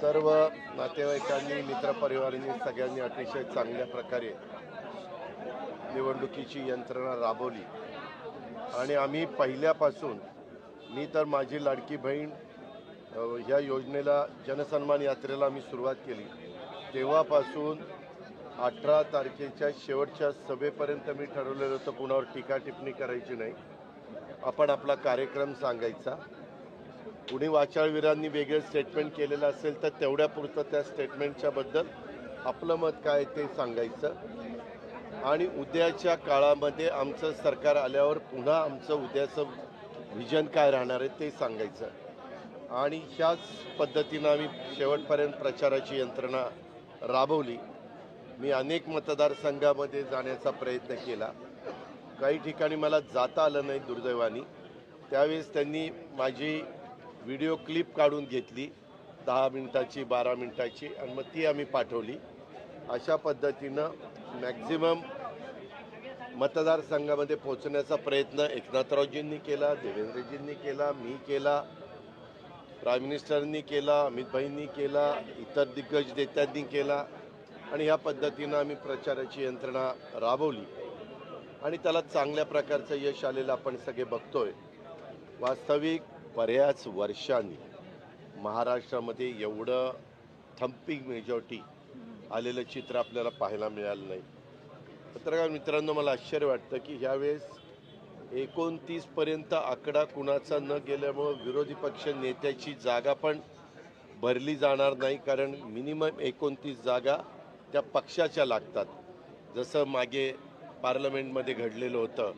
सर्व नातेवाईकांनी मित्रपरिवारांनी सगळ्यांनी अतिशय चांगल्या प्रकारे निवडणुकीची यंत्रणा राबवली. आणि आम्ही पहिल्यापासून मी तर माझी लाडकी बहीण ह्या योजनेला जनसन्मान यात्रेला आम्ही सुरुवात केली. तेव्हापासून अठरा तारखेच्या शेवटच्या सभेपर्यंत मी ठरवलेलं होतं कुणावर टीका टिप्पणी करायची नाही. आपण आपला कार्यक्रम सांगायचा. कुणी वाचाळवीरांनी वेगळं स्टेटमेंट केलेलं असेल तर तेवढ्यापुरतं त्या स्टेटमेंटच्या बद्दल आपलं मत काय ते सांगायचं. आणि उद्याच्या काळामध्ये आमचं सरकार आल्यावर पुन्हा आमचं उद्याचं व्हिजन काय राहणार आहे ते सांगायचं. आणि ह्याच पद्धतीनं आम्ही शेवटपर्यंत प्रचाराची यंत्रणा राबवली. मी अनेक मतदारसंघामध्ये जाण्याचा प्रयत्न केला. काही ठिकाणी मला जाता आलं नाही दुर्दैवानी. त्यावेळेस त्यांनी माझी व्हिडिओ क्लिप काढून घेतली दहा मिनिटाची बारा मिनिटाची आणि मग ती आम्ही पाठवली. अशा पद्धतीनं मॅक्झिमम मतदारसंघामध्ये पोहोचण्याचा प्रयत्न एकनाथरावजींनी केला देवेंद्रजींनी केला मी केला प्राईम मिनिस्टरनी केला अमितभाईंनी केला इतर दिग्गज नेत्यांनी केला आणि ह्या पद्धतीनं आम्ही प्रचाराची यंत्रणा राबवली. आणि त्याला चांगल्या प्रकारचं यश आलेलं आपण सगळे बघतोय. वास्तविक बऱ्याच वर्षांनी महाराष्ट्रामध्ये एवढं थम्पिंग मेजॉरिटी आलेलं चित्र आपल्याला पाहायला मिळालं नाही. पत्रकार मित्रांनो मला आश्चर्य वाटतं की ह्यावेळेस एकोणतीसपर्यंत आकडा कुणाचा न गेल्यामुळं विरोधी पक्ष नेत्याची जागा पण भरली जाणार नाही कारण मिनिमम एकोणतीस जागा त्या पक्षाच्या लागतात. जसं मागे पार्लमेंटमध्ये घडलेलं होतं.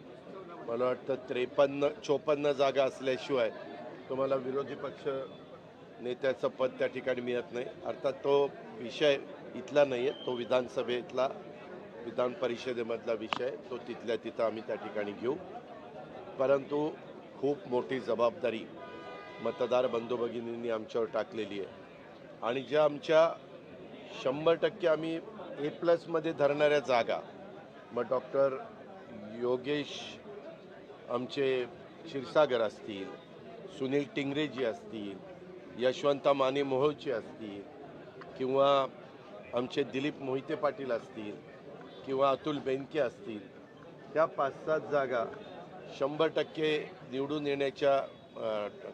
मला वाटतं त्रेपन्न चोपन्न जागा असल्याशिवाय तुम्हाला विरोधी पक्ष नेत्याचं पद त्या ठिकाणी मिळत नाही. अर्थात तो विषय इथला नाही आहे तो विधानसभेतला विधान परिषदेमधला विषय तो तिथल्या तिथं आम्ही त्या ठिकाणी घेऊ. परंतु खूप मोठी जबाबदारी मतदार बंधू भगिनींनी आमच्यावर टाकलेली आहे. आणि ज्या आमच्या शंभर टक्के आम्ही ए प्लसमध्ये धरणाऱ्या जागा मग डॉक्टर योगेश आमचे क्षीरसागर असतील सुनील टिंगरेजी असतील यशवंता माने मोहोळचे असतील किंवा आमचे दिलीप मोहिते पाटील असतील किंवा अतुल बेनके असतील त्या पाच सात जागा शंभर टक्के निवडून येण्याच्या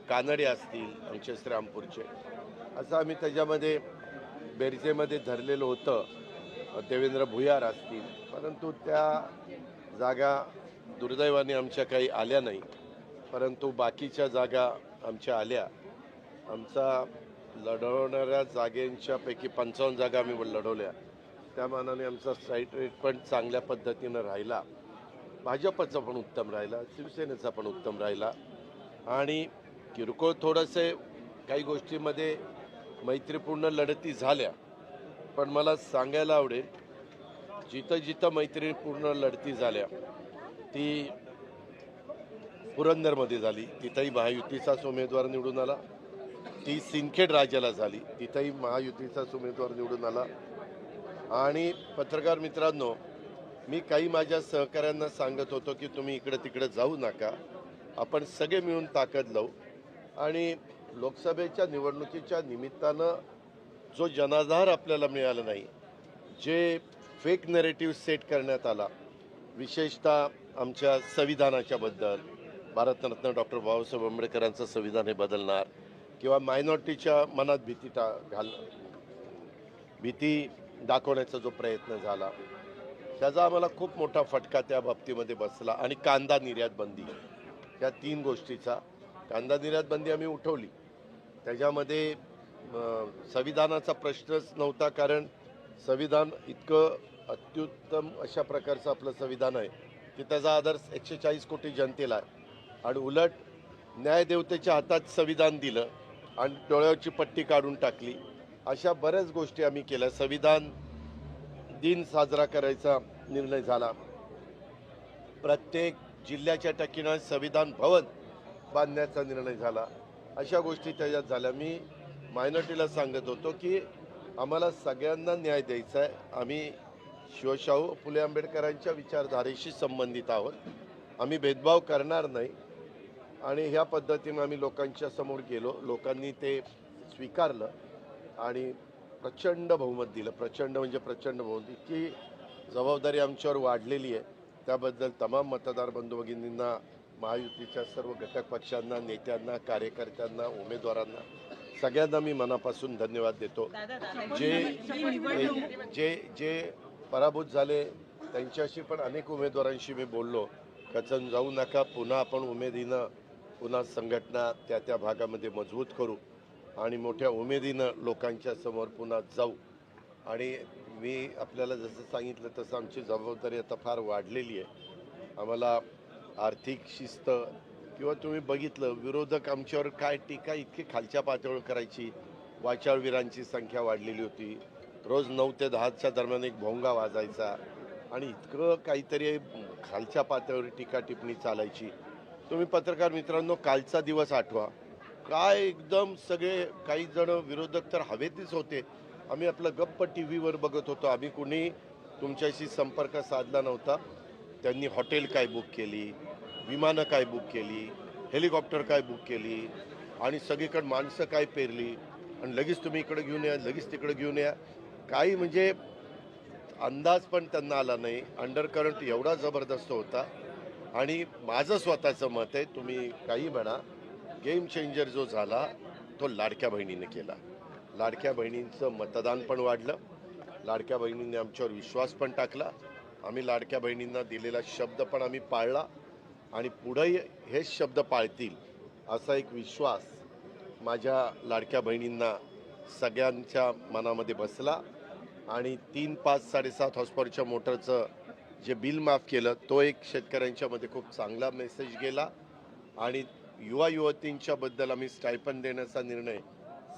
कानडे असतील आमचे श्रीरामपूरचे. असं आम्ही त्याच्यामध्ये बेरजेमध्ये धरलेलं होतं. देवेंद्र भुयार असतील. परंतु त्या जागा दुर्दैवाने आमच्या काही आल्या नाही. परंतु बाकीच्या जागा आमच्या आल्या. आमचा लढवणाऱ्या जागेंच्यापैकी पंचावन्न जागा आम्ही लढवल्या. त्या मानाने आमचा स्ट्राईट रेट पण चांगल्या पद्धतीनं राहिला. भाजपचा पण उत्तम राहिला शिवसेनेचा पण उत्तम राहिला. आणि किरकोळ थोडंसे काही गोष्टीमध्ये मैत्रीपूर्ण लढती झाल्या. पण मला सांगायला आवडेल जिथं जिथं मैत्रीपूर्ण लढती झाल्या ती पुरंदरमध्ये झाली तिथंही महायुतीचाच उमेदवार निवडून आला ती सिंदखेड राज्याला झाली तिथंही महायुतीचाच उमेदवार निवडून आला. आणि पत्रकार मित्रांनो मी काही माझ्या सहकाऱ्यांना सांगत होतो की तुम्ही इकडं तिकडे जाऊ नका आपण सगळे मिळून ताकद लावू. आणि लोकसभेच्या निवडणुकीच्या निमित्तानं जो जनाधार आपल्याला मिळाला नाही जे फेक नरेटिव्ह सेट करण्यात आला विशेषतः आमच्या संविधानाच्या बद्दल भारतरत्न डॉक्टर बाबासाहेब आंबेडकरांचं संविधान हे बदलणार किंवा मायनॉरिटीच्या मनात भीती टा घाल भीती दाखवण्याचा जो प्रयत्न झाला त्याचा आम्हाला खूप मोठा फटका त्या बाबतीमध्ये बसला. आणि कांदा निर्यात बंदी या तीन गोष्टीचा कांदा निर्यात बंदी आम्ही उठवली. त्याच्यामध्ये संविधानाचा प्रश्नच नव्हता कारण संविधान इतकं अत्युत्तम अशा प्रकारचं आपलं संविधान आहे की त्याचा आदर एकशे चाळीस कोटी जनतेला आहे. आणि उलट न्यायदेवतेच्या हातात संविधान दिलं आणि डोळ्यावरची पट्टी काढून टाकली अशा बऱ्याच गोष्टी आम्ही केल्या. संविधान दिन साजरा करायचा निर्णय झाला. प्रत्येक जिल्ह्याच्या ठिकाणी संविधान भवन बांधण्याचा निर्णय झाला. अशा गोष्टी त्याच्यात झाल्या. मी मायनॉरिटीला सांगत होतो की आम्हाला सगळ्यांना न्याय द्यायचा आहे. आम्ही शिवशाहू फुले आंबेडकरांच्या विचारधारेशी संबंधित आहोत. आम्ही भेदभाव करणार नाही. आणि ह्या पद्धतीनं आम्ही लोकांच्या समोर गेलो. लोकांनी ते स्वीकारलं आणि प्रचंड बहुमत दिलं. प्रचंड म्हणजे प्रचंड बहुमत. इतकी जबाबदारी आमच्यावर वाढलेली आहे. त्याबद्दल तमाम मतदार बंधू भगिनींना महायुतीच्या सर्व घटक पक्षांना नेत्यांना कार्यकर्त्यांना उमेदवारांना सगळ्यांना मी मनापासून धन्यवाद देतो. जे जे जे पराभूत झाले त्यांच्याशी पण अनेक उमेदवारांशी मी बोललो. कचन जाऊ नका पुन्हा आपण उमेदीनं पुन्हा संघटना त्या त्या भागामध्ये मजबूत करू आणि मोठ्या उमेदीनं लोकांच्या समोर पुन्हा जाऊ. आणि मी आपल्याला जसं सांगितलं तसं आमची जबाबदारी आता फार वाढलेली आहे. आम्हाला आर्थिक शिस्त किंवा तुम्ही बघितलं विरोधक आमच्यावर काय टीका इतकी खालच्या पातळीवर करायची? वाचाळवीरांची संख्या वाढलेली होती. रोज नऊ ते दहाच्या दरम्यान एक भोंगा वाजायचा आणि इतकं काहीतरी खालच्या पातळीवर टीका टिप्पणी चालायची. तुम्ही पत्रकार मित्रांनो कालचा दिवस आठवा. काय एकदम सगळे काही जण विरोधक तर हवेतच होते. आम्ही आपलं गप्प टी व्हीवर बघत होतो. आम्ही कुणी तुमच्याशी संपर्क साधला नव्हता. त्यांनी हॉटेल काय बुक केली? विमानं काय बुक केली हेलिकॉप्टर काय बुक केली आणि सगळीकडे माणसं काय पेरली आणि लगेच तुम्ही इकडे घेऊन या लगेच तिकडे घेऊन या. काही म्हणजे अंदाज पण त्यांना आला नाही. अंडर करंट एवढा जबरदस्त होता. आणि माझं स्वतःचं मत आहे तुम्ही काही म्हणा गेम चेंजर जो झाला तो लाडक्या बहिणीने केला. लाडक्या बहिणींचं मतदान पण वाढलं. लाडक्या बहिणींनी आमच्यावर विश्वास पण टाकला. आम्ही लाडक्या बहिणींना दिलेला शब्द पण आम्ही पाळला. आणि पुढंही हेच शब्द पाळतील असा एक विश्वास माझ्या लाडक्या बहिणींना सगळ्यांच्या मनामध्ये बसला. आणि तीन पाच साडेसात हॉस्पॉरच्या मोटरचं जे बिल माफ केलं तो एक शेतकऱ्यांच्यामध्ये खूप चांगला मेसेज गेला. आणि युवा युवतींच्याबद्दल आम्ही स्टायपन देण्याचा निर्णय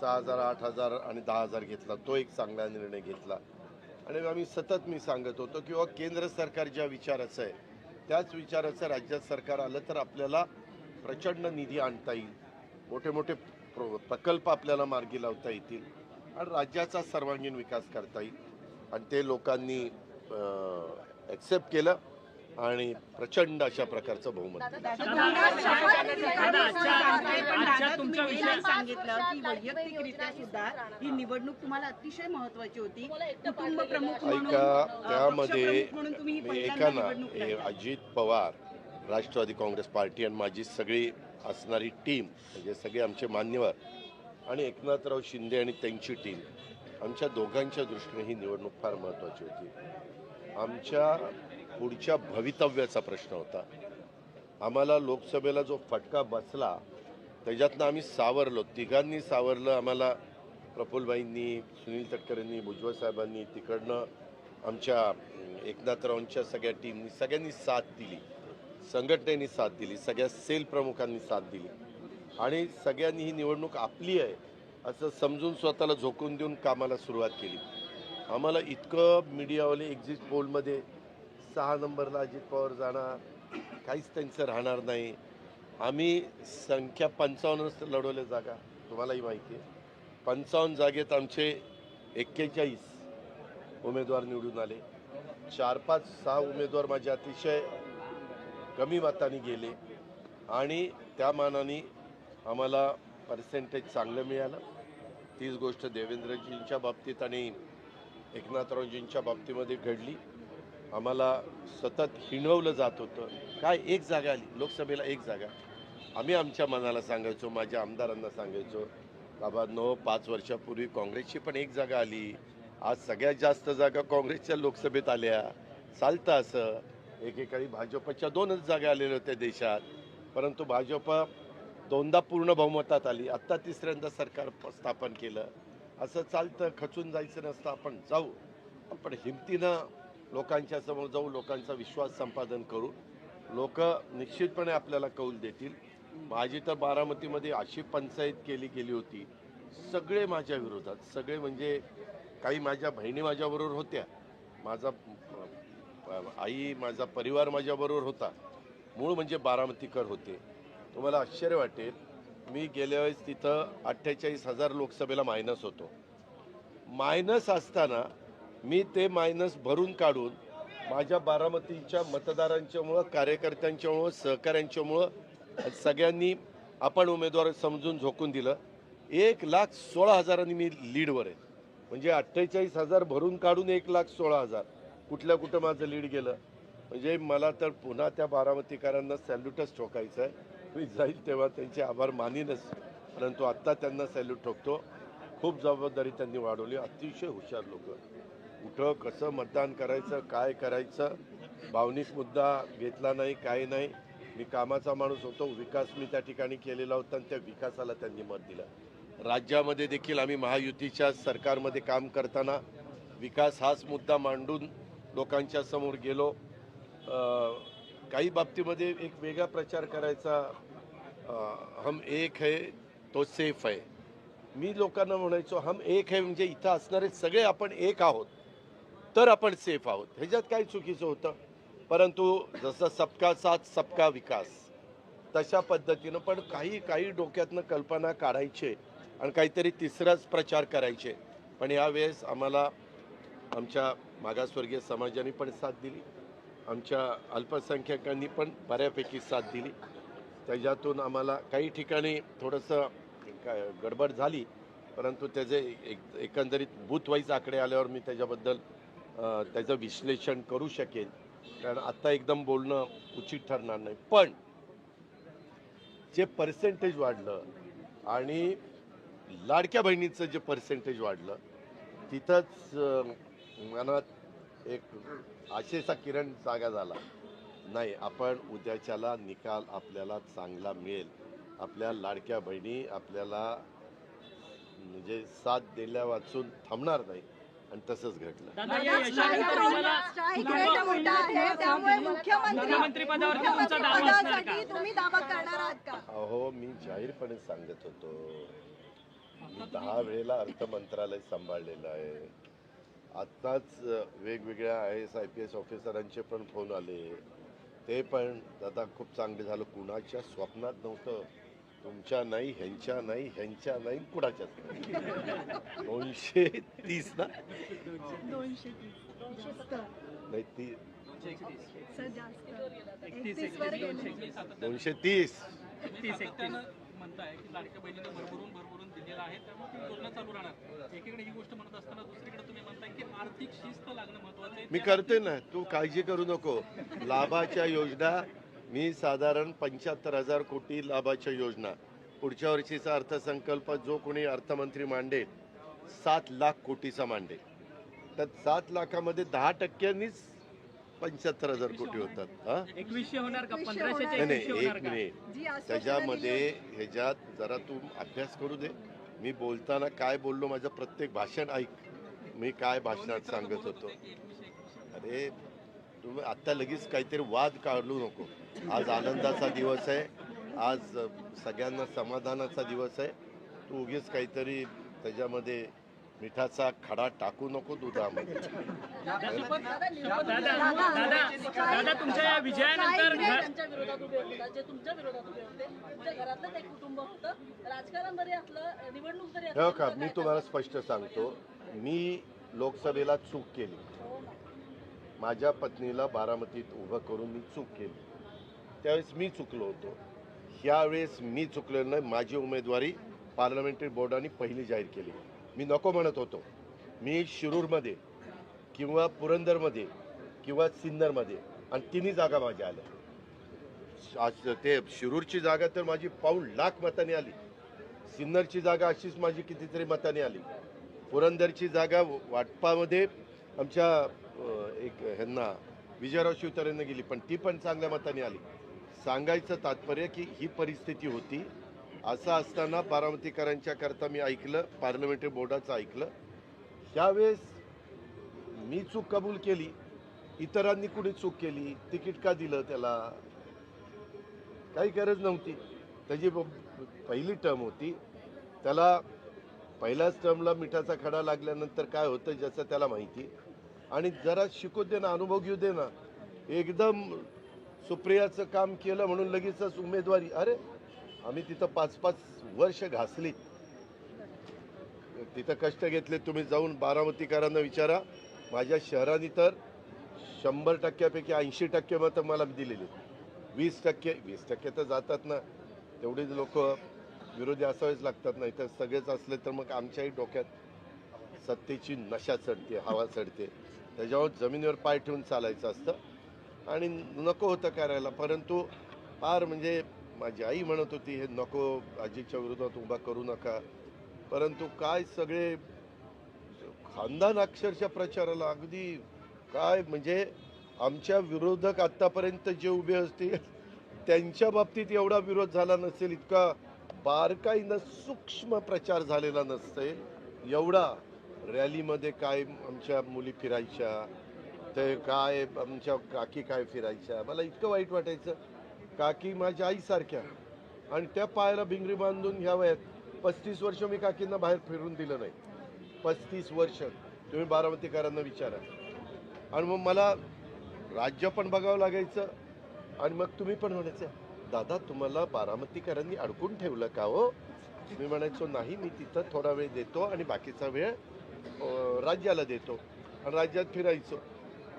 सहा हजार आठ हजार आणि दहा हजार घेतला. तो एक चांगला निर्णय घेतला. आणि आम्ही सतत मी सांगत होतो किंवा केंद्र सरकार ज्या विचाराचं आहे त्याच विचाराचं राज्यात सरकार आलं तर आपल्याला प्रचंड निधी आणता येईल. मोठे मोठे प्र प्रकल्प आपल्याला मार्गी लावता येतील. आणि राज्याचा सर्वांगीण विकास करता येईल. आणि ते लोकांनी ॲक्सेप्ट केलं. आणि प्रचंड अशा प्रकारचं बहुमत तुमच्या विषयात सांगितलं की वैयक्तिकरित्या सुद्धा ही निवडणूक तुम्हाला अतिशय महत्वाची होती. कुटुंब प्रमुख म्हणून ऐका त्यामध्ये पक्षप्रमुख म्हणून तुम्ही मी पहिल्यांदा ऐका ना निवडणूक लढवली. अजित पवार राष्ट्रवादी काँग्रेस पार्टी आणि माझी सगळी असणारी टीम म्हणजे सगळे आमचे मान्यवर आणि एकनाथराव शिंदे आणि त्यांची टीम आमच्या दोघांच्या दृष्टीने ही निवडणूक फार महत्त्वाची होती. आमच्या पुढच्या भवितव्याचा प्रश्न होता. आम्हाला लोकसभेला जो फटका बसला त्याच्यातनं आम्ही सावरलो. तिघांनी सावरलं आम्हाला. प्रफुल्लबाईंनी सुनील तटकरेंनी भुजबळ साहेबांनी तिकडनं आमच्या एकनाथरावांच्या सगळ्या टीमनी सगळ्यांनी साथ दिली. संघटनेनी साथ दिली. सगळ्या सेल प्रमुखांनी साथ दिली. आणि सगळ्यांनी ही निवडणूक आपली आहे असं समजून स्वतःला झोकून देऊन कामाला सुरुवात केली. आम्हाला इतकं मीडियावाले एक्झिट पोलमध्ये सहा नंबरला अजित पवार जाणार. काहीच त्यांचं राहणार नाही. आम्ही संख्या पंचावन्नच लढवल्या जागा. तुम्हालाही माहिती आहे. पंचावन्न जागेत आमचे एक्केचाळीस उमेदवार निवडून आले. चार पाच सहा उमेदवार माझे अतिशय कमी मताने गेले. आणि त्या मानाने आम्हाला पर्सेंटेज चांगलं मिळालं. तीच गोष्ट देवेंद्रजींच्या बाबतीत आणि एकनाथरावजींच्या बाबतीमध्ये घडली. आम्हाला सतत हिणवलं जात होतं. काय एक जागा आली? लोकसभेला एक जागा. आम्ही आमच्या मनाला सांगायचो माझ्या आमदारांना सांगायचो बाबा नो पाच वर्षापूर्वी काँग्रेसची पण एक जागा आली. आज सगळ्यात जास्त जागा काँग्रेसच्या लोकसभेत आल्या. चालतं असं. एकेकाळी भाजपच्या दोनच जागा आलेल्या होत्या देशात. परंतु भाजप दोनदा पूर्ण बहुमतात आली. आत्ता तिसऱ्यांदा सरकार स्थापन केलं. असं चालतं. खचून जायचं नसतं. आपण जाऊ. आपण हिमतीनं लोकांच्या समोर जाऊ लोकांचा विश्वास संपादन करू. लोक निश्चितपणे आपल्याला कौल देतील. माझी तर बारामतीमध्ये अशी पंचायत केली गेली होती. सगळे माझ्या विरोधात सगळे म्हणजे काही माझ्या बहिणी माझ्याबरोबर होत्या. माझा आई माझा परिवार माझ्याबरोबर होता. मूळ म्हणजे बारामतीकर होते. तुम्हाला आश्चर्य वाटेल मी गेल्या वेळेस तिथं अठ्ठेचाळीस हजार लोकसभेला मायनस होतो. मायनस असताना मी ते मायनस भरून काढून माझ्या बारामतीच्या मतदारांच्यामुळं कार्यकर्त्यांच्यामुळं सहकाऱ्यांच्यामुळं सगळ्यांनी आपण उमेदवार समजून झोकून दिलं. एक लाख सोळा हजारांनी मी लीडवर आहे. म्हणजे अठ्ठेचाळीस हजार भरून काढून एक लाख सोळा हजार. कुठल्या कुठं माझं लीड गेलं? म्हणजे मला तर पुन्हा त्या बारामतीकरांना सॅल्यूटच ठोकायचं आहे. मी जाईल तेव्हा त्यांचे आभार मानीनच. परंतु आत्ता त्यांना सॅल्यूट ठोकतो. खूप जबाबदारी त्यांनी वाढवली. अतिशय हुशार लोक. कुठं कसं मतदान करायचं काय करायचं भावनिक मुद्दा घेतला नाही काय नाही. मी कामाचा माणूस होतो विकास मी त्या ठिकाणी केलेला होता आणि त्या विकासाला त्यांनी मत दिलं. राज्यामध्ये देखील आम्ही महायुतीच्या सरकारमध्ये काम करताना विकास हाच मुद्दा मांडून लोकांच्या समोर गेलो. काही बाबतीमध्ये एक वेगळा प्रचार करायचा हम एक है तो सेफ आहे मी लोकांना म्हणायचो हम एक आहे म्हणजे इथं असणारे सगळे आपण एक आहोत. तर आपण सेफ आहोत. ह्याच्यात काही चुकीचं होतं. परंतु जसं सबका साथ सबका विकास तशा पद्धतीनं पण काही काही डोक्यातनं कल्पना काढायचे आणि काहीतरी तिसराच प्रचार करायचे. पण यावेळेस आम्हाला आमच्या मागासवर्गीय समाजाने पण साथ दिली. आमच्या अल्पसंख्याकांनी पण बऱ्यापैकी साथ दिली. त्याच्यातून आम्हाला काही ठिकाणी थोडंसं काय गडबड झाली. परंतु त्याचे एक एकंदरीत बूथवाईज आकडे आल्यावर मी त्याच्याबद्दल त्याचं विश्लेषण करू शकेन कारण आत्ता एकदम बोलणं उचित ठरणार नाही. पण जे पर्सेंटेज वाढलं आणि लाडक्या बहिणीचं जे पर्सेंटेज वाढलं तिथंच मनात एक आशेचा किरण जागा झाला. नाही आपण उद्याच्याला निकाल आपल्याला चांगला मिळेल. आपल्या लाडक्या बहिणी आपल्याला म्हणजे साथ दिल्या वाचून थांबणार नाही. आणि तसंच घडलं. दादा या यशानंतर तुम्हाला स्ट्राईक रेट मोठा आहे त्यामुळे मुख्यमंत्री मुख्यमंत्री पदावरती तुमचा दावा असणार का? पदासाठी तुम्ही दावा करणार आहात का? अहो मी जाहीरपणे सांगत होतो. मी दहा वेळेला अर्थ मंत्रालय सांभाळलेलं आहे. आत्ताच वेगवेगळ्या I S I P S ऑफिसरांचे पण फोन आले. ते पण दादा खूप चांगले झालं. कुणाच्या स्वप्नात नव्हतं. तुमच्या नाही ह्यांच्या नाही ह्यांच्या नाही कुणाच्याच नाही. दोनशे तीस ना? दोनशे नाही ती दोनशे तीस. एकतीस एकतीस म्हणताय की लाडक्या बहिणीने भरभरून भरभरून दिलेलं आहे त्यामुळे ती योजना चालू राहणार. एकीकडे ही गोष्ट म्हणत असताना दुसरीकडे तुम्ही म्हणताय की आर्थिक शिस्त लागणं महत्वाचं आहे. मी करते ना तू काळजी करू नको. लाभाच्या योजना मी साधारण पंच्याहत्तर हजार कोटी लाभाच्या योजना. पुढच्या वर्षीचा अर्थसंकल्प जो कोणी अर्थमंत्री मांडेल सात लाख कोटीचा मांडेल. तर सात लाखामध्ये दहा टक्क्यांनीच पंच्याहत्तर हजार कोटी होतात. हा? एकवीसशे होणार का. नाही एक मिनिट. त्याच्यामध्ये ह्याच्यात जरा तू अभ्यास करू दे. मी बोलताना काय बोललो माझं प्रत्येक भाषण ऐक. मी काय भाषणात सांगत होतो. अरे तुम्ही आत्ता लगेच काहीतरी वाद काढू नको. आज आनंदाचा दिवस आहे. आज सगळ्यांना समाधानाचा दिवस आहे. तू उगीच काहीतरी त्याच्यामध्ये मिठाचा खडा टाकू नको दुधामध्ये. दादा दादा दादा तुमच्या या विजयानंतर घ- त्यांच्या विरोधात उभे होते. का? जे तुमच्या विरोधात उभे होते तुमच्या घरातलंच एक कुटुंब होतं. राजकारण जरी असलं निवडणूक जरी हे का? मी तुम्हाला स्पष्ट सांगतो. मी लोकसभेला चूक केली. माझ्या पत्नीला बारामतीत उभं करून मी चूक केली. त्यावेळेस मी चुकलो होतो. ह्यावेळेस मी चुकलेलं नाही माझी उमेदवारी पार्लमेंटरी बोर्डाने पहिली जाहीर केली. मी नको म्हणत होतो. मी शिरूरमध्ये किंवा पुरंदरमध्ये किंवा सिन्नरमध्ये आणि तिन्ही जागा माझ्या आल्या. आज ते शिरूरची जागा तर माझी पाऊण लाख मताने आली. सिन्नरची जागा अशीच माझी कितीतरी मताने आली. पुरंदरची जागा वाटपामध्ये आमच्या एक ह्यांना विजयराव शिवतारेंना गेली पण ती पण चांगल्या मताने आली. सांगायचं तात्पर्य की ही परिस्थिती होती. असं असताना बारामतीकरांच्या करता मी ऐकलं पार्लमेंटरी बोर्डाचं ऐकलं. त्यावेळेस मी चूक कबूल केली. इतरांनी कुणी चूक केली तिकीट का दिलं त्याला? काही गरज नव्हती. त्याची ब- पहिली टर्म होती. त्याला पहिल्याच टर्मला मिठाचा खडा लागल्यानंतर काय होतं ज्याचं त्याला माहिती. आणि जरा शिकू दे ना अनुभव घेऊ दे ना. एकदम सुप्रियाचं काम केलं म्हणून लगेचच उमेदवारी. अरे आम्ही तिथं पाच पाच वर्ष घासली. तिथं कष्ट घेतले तुम्ही जाऊन बारामतीकरांना विचारा. माझ्या शहराने तर शंभर टक्क्यापैकी ऐंशी टक्के मतं मला दिलेली. वीस टक्के वीस टक्के तर जातात ना. तेवढीच लोक विरोधी असावेच लागतात नाही तर सगळेच असले तर मग आमच्याही डोक्यात सत्तेची नशा चढते हवा चढते. त्याच्यावर जमिनीवर पाय ठेवून चालायचं असतं. आणि नको होतं करायला. परंतु फार म्हणजे माझी आई म्हणत होती हे नको आजीच्या विरोधात उभा करू नका. परंतु काय सगळे खानदान अक्षरशः प्रचाराला अगदी काय म्हणजे आमच्या विरोधक आत्तापर्यंत जे उभे असतील त्यांच्या बाबतीत एवढा विरोध झाला नसेल इतका बारकाईनं सूक्ष्म प्रचार झालेला नसेल एवढा रॅलीमध्ये काय आमच्या मुली फिरायच्या ते काय आमच्या काकी काय फिरायच्या? मला इतकं वाईट वाटायचं. काकी माझ्या आईसारख्या. आणि त्या पायाला भिंगरी बांधून ह्या वयात पस्तीस वर्ष मी काकींना बाहेर फिरून दिलं नाही. पस्तीस वर्ष. तुम्ही बारामतीकरांना विचारा. आणि मग मला राज्य पण बघावं लागायचं. आणि मग तुम्ही पण म्हणायचं दादा तुम्हाला बारामतीकरांनी अडकून ठेवलं का हो? मी म्हणायचो नाही मी तिथं थोडा वेळ देतो आणि बाकीचा वेळ राज्याला देतो आणि राज्यात फिरायचो.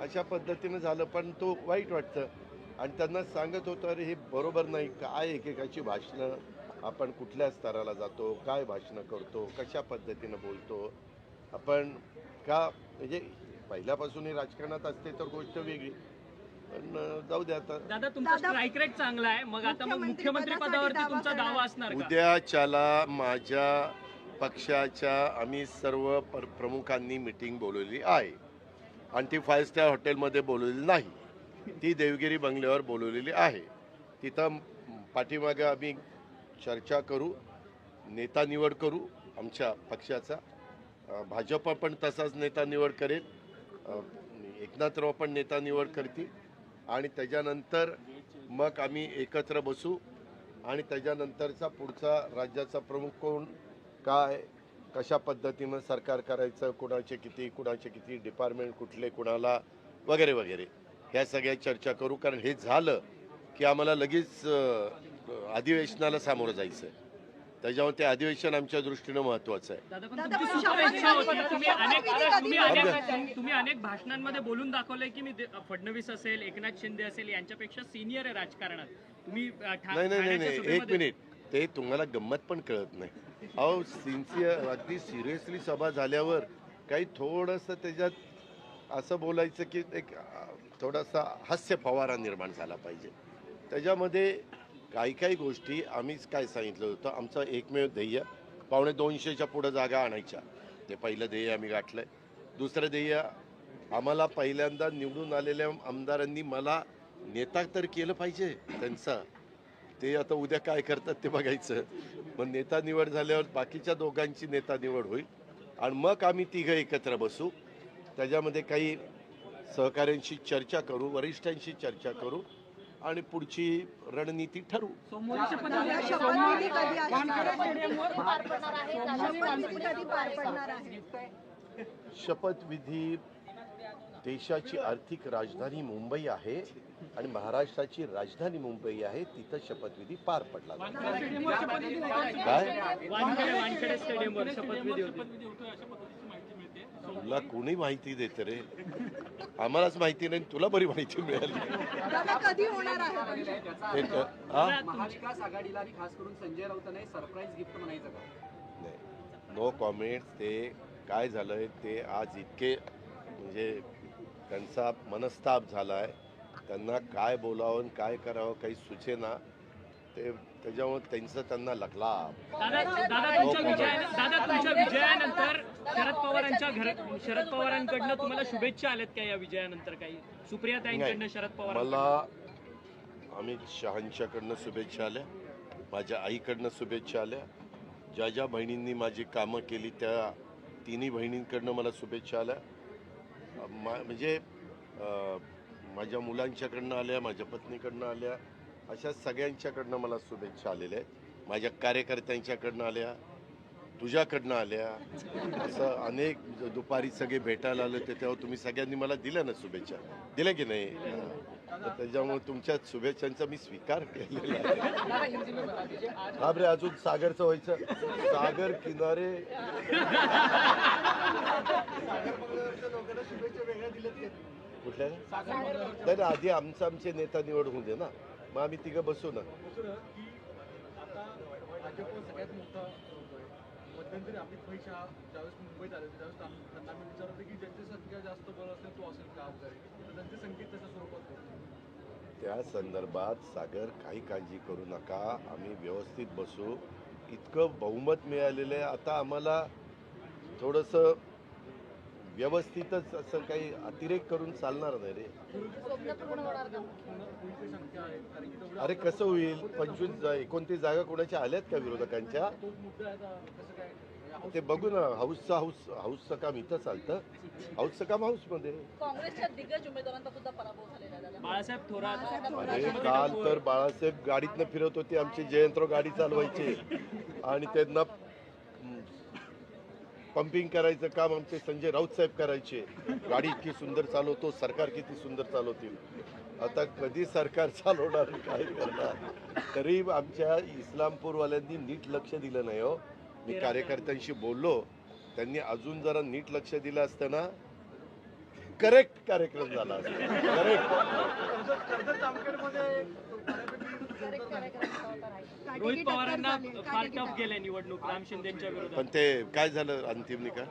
अशा पद्धतीनं झालं पण तो वाईट वाटतं. आणि त्यांना सांगत होतो अरे हे बरोबर नाही. काय एकेकाची भाषणं? आपण कुठल्या स्तराला जातो? काय भाषणं करतो? कशा पद्धतीनं बोलतो? आपण का म्हणजे पहिल्यापासून हे राजकारणात असते तर गोष्ट वेगळी. पण जाऊ दे आता. दादा तुमचा स्ट्राईक रेट चांगला आहे. मग आता मग मुख्यमंत्री पदावरती दावा तुमचा. दावा असणार का? उद्याच्याला माझ्या पक्षाच्या आम्ही सर्व पर- प्रमुखांनी मिटिंग बोलवली आहे. आणि ती फाईव्ह स्टार हॉटेलमध्ये बोलवलेली नाही. ती देवगिरी बंगल्यावर बोलवलेली आहे. तिथं पाठीमागे आम्ही चर्चा करू नेता निवड करू आमच्या पक्षाचा. भाजप पण तसाच नेता निवड करेल. एकनाथराव पण नेता निवड करतील. आणि त्याच्यानंतर मग आम्ही एकत्र बसू. आणि त्याच्यानंतरचा पुढचा राज्याचा प्रमुख कोण? काय कशा पद्धतीनं सरकार करायचं कुणाचे किती कुणाचे किती डिपार्टमेंट कुठले कुणाला वगैरे वगैरे. ह्या सगळ्या चर्चा करू कारण हे झालं की आम्हाला लगेच अधिवेशनाला सामोरं जायचं आहे त्याच्यामुळे ते अधिवेशन आमच्या दृष्टीनं महत्त्वाचं आहे. तुम्ही अनेक भाषणांमध्ये बोलून दाखवलंय की मी फडणवीस असेल एकनाथ शिंदे असेल यांच्यापेक्षा सिनियर आहे राजकारणात. तुम्ही नाही नाही नाही एक मिनिट. ते तुम्हाला गंमत पण कळत नाही. अहो सिन्सिअर अगदी सिरियसली सभा झाल्यावर काही थोडंसं त्याच्यात असं बोलायचं की एक थोडासा हास्य फवारा निर्माण झाला पाहिजे. त्याच्यामध्ये काही काही गोष्टी आम्हीच काय सांगितलं होतं आमचं एकमेव ध्येय पावणे दोनशेच्या पुढं जागा आणायच्या. ते पहिलं ध्येय आम्ही गाठलं आहे दुसरं ध्येय आम्हाला पहिल्यांदा निवडून आलेल्या आमदारांनी मला नेता तर केलं पाहिजे त्यांचा. ते आता उद्या काय करतात ते बघायचं. मग नेता निवड झाल्यावर बाकीच्या दोघांची नेता निवड होईल. आणि मग आम्ही तिघं एकत्र बसू. त्याच्यामध्ये काही सहकाऱ्यांशी चर्चा करू वरिष्ठांशी चर्चा करू आणि पुढची रणनीती ठरवू. विधी- शपथविधी देशाची आर्थिक राजधानी मुंबई आहे आणि महाराष्ट्राची राजधानी मुंबई आहे तिथं शपथविधी पार पडला जाईल. काय? वानखेडे वानखेडे स्टेडियमवर शपथविधी होती शपथविधी होतोय अशा पद्धतीची माहिती मिळते तुला कोणी माहिती देत रे? आम्हालाच माहिती नाही तुला बरी माहिती मिळाली. दादा कधी होणार आहे? ते क- हा? महाविकास आघाडीला आणि खास करून संजय राऊतांना सरप्राईज गिफ्ट म्हणायचं का? नाही. नो कॉमेंट्स ते काय झालंय? ते आज इतके म्हणजे त्यांचा मनस्ताप झालाय. त्यांना काय बोलावं काय करावं काही सुचेना ते त्याच्यामुळे त्यांचं त्यांना लकला दादा दादा तुमच्या विजया दादा तुमच्या विजयानंतर शरद पवारांच्या घर शरद पवारांकडनं तुम्हाला शुभेच्छा आल्यात का या विजयानंतर काही? सुप्रिया ताईंकडनं शरद पवार मला अमित शहांच्याकडनं शुभेच्छा आल्या. माझ्या आईकडनं शुभेच्छा आल्या. ज्या ज्या बहिणींनी माझी कामं केली त्या तिन्ही बहिणींकडनं मला शुभेच्छा आल्या. मा- म्हणजे माझ्या मुलांच्याकडनं आल्या माझ्या पत्नीकडनं आल्या अशा सगळ्यांच्याकडनं मला शुभेच्छा आलेल्या आहेत. माझ्या कार्यकर्त्यांच्याकडनं आल्या तुझ्याकडनं आल्या. असं अनेक दुपारी सगळे भेटायला आले होते तेव्हा तुम्ही सगळ्यांनी मला दिल्या ना शुभेच्छा. दिल्या की नाही? त्याच्यामुळे तुमच्या शुभेच्छांचा मी स्वीकार केलेला आहे. हा रे अजून सागरचं व्हायचं. सागर किनारे. कुठल्या? नाही ना, आधी आमचं आमचे नेता निवड होऊ दे ना. मग आम्ही तिघं बसू ना. मध्यंतरी अमित भाई शहा ज्यावेळेस मुंबईत आले त्यावेळेस त्यांना मी विचारलं की ज्यांची संख्या जास्त बळ असेल तो असेल का वगैरे त्याच्या स्वरूपात त्या संदर्भात सागर काही काळजी करू नका. आम्ही व्यवस्थित बसू. इतकं बहुमत मिळालेलं आहे. आता आम्हाला थोडंसं व्यवस्थितच असं काही अतिरेक करून चालणार नाही रे. अरे कसं होईल? पंचवीस एकोणतीस जागा कोणाच्या आल्यात का विरोधकांच्या? ते बघू ना हाऊसचं हाऊस हाऊसचं काम इथं चालतं. हाऊसचं काम हाऊसमध्ये काँग्रेसच्या दिग्गज उमेदवारांचा सुद्धा पराभव झालेला आहे दादा. बाळासाहेब थोरात. अरे काल तर बाळासाहेब गाडीतनं फिरत होते आमचे जयंतराव गाडी चालवायचे. आणि त्यांना पंपिंग करायचं काम आमचे संजय राऊत साहेब करायचे. गाडी इतकी सुंदर चालवतो सरकार किती सुंदर चालवतील. आता कधी सरकार चालवणार काय करणार? तरी आमच्या इस्लामपूरवाल्यांनी नीट लक्ष दिलं नाही हो. मी कार्यकर्त्यांशी बोललो त्यांनी अजून जरा नीट लक्ष दिलं असतं ना करेक्ट कार्यक्रम झाला असता. करेक्ट कर्जत जामखेडमध्ये रोहित पवारांना फार टफ गेले निवडणूक राम शिंदेच्या विरोधात. पण ते काय झालं अंतिम निकाल?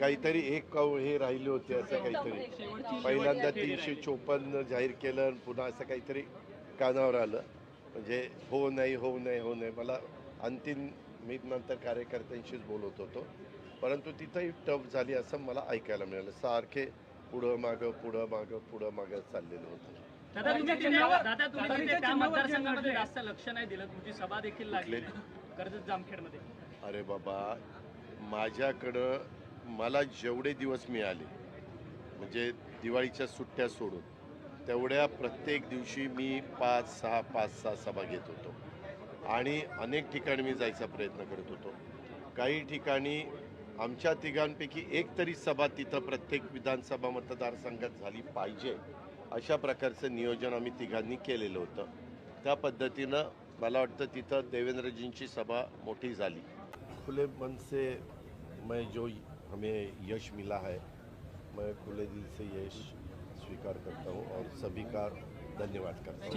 काहीतरी एक काऊ हे राहिले होते असं काहीतरी. पहिल्यांदा तीनशे चोपन्न जाहीर केलं आणि पुन्हा असं काहीतरी कानावर आलं. म्हणजे हो नाही हो नाही हो नाही. मला अंतिम मी नंतर कार्यकर्त्यांशीच बोलत होतो. परंतु तिथंही टफ झाली असं मला ऐकायला मिळालं. सारखे पुढं मागं पुढं मागं पुढं मागं चाललेलं होतं. दादा तुम्ही तिथे- दादा तुम्ही तिथे त्या मतदारसंघामध्ये जास्त लक्ष नाही दिलं. तुमची सभा देखील लागली. कर्जत जामखेडमध्ये. अरे बाबा माझ्याकडं मला जेवढे दिवस मिळाले म्हणजे दिवाळीच्या सुट्ट्या सोडून तेवढ्या प्रत्येक दिवशी मी पाच सहा पाच सहा सभा घेत होतो. आणि अनेक ठिकाणी मी जायचा प्रयत्न करत होतो. काही ठिकाणी आमच्या तिघांपैकी एक तरी सभा तिथं प्रत्येक विधानसभा मतदारसंघात झाली पाहिजे अशा प्रकारचं नियोजन आम्ही तिघांनी केलेलं होतं. त्या पद्धतीनं मला वाटतं तिथं देवेंद्रजींची सभा मोठी झाली. खुले मन से मैं जो हमें यश मिला है मैं खुले दिल से यश स्वीकार करता हूँ और सभी का धन्यवाद करता हूँ।